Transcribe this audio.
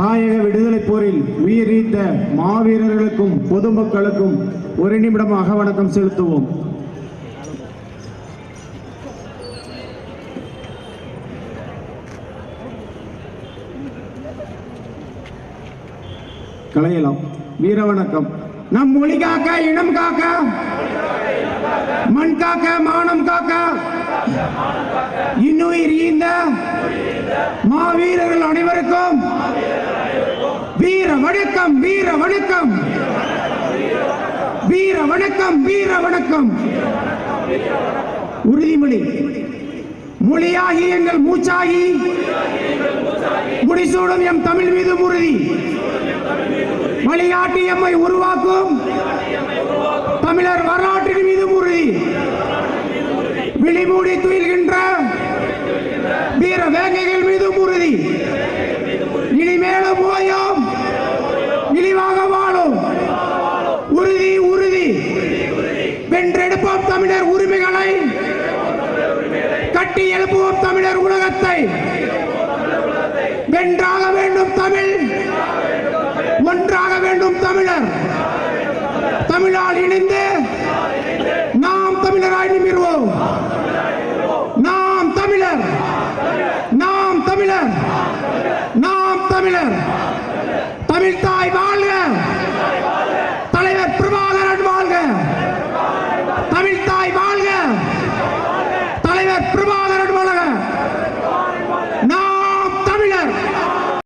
தாயக விடுதலை போரில் உயிர் நீத்த மாவீரர்களுக்கும் பொதுமக்களுக்கும் ஒரு நிமிடம் அகவணக்கம் செலுத்துவோம். கலையலாம். வீரவணக்கம் நம் மொழி காக்க இனம் காக்க மண் காக்க மானம் காக்க இன்னுயிர் ஈந்த மாவீரர்கள் அனைவருக்கும் வணக்கம் வீர வணக்கம். வீர வணக்கம் வீர வணக்கம். உறுதிமொழி. மொழியாகி எங்கள் மூச்சாகி. முடிசூடும் எம் தமிழ் மீது உறுதி. வழிகாட்டி எம்மை உருவாக்கும். தமிழர் வரலாற்றின் மீது உறுதி. விழிமூடி துயில்கின்ற கட்டி எழுப்புவோம் தமிழர் உலகத்தை. வென்றாக வேண்டும் தமிழ். ஒன்றாக வேண்டும் தமிழர். தமிழால் இணைந்து நாம் தமிழராய் நிமிர்வோம். நாம் தமிழர். நாம் தமிழர். நாம் தமிழர்.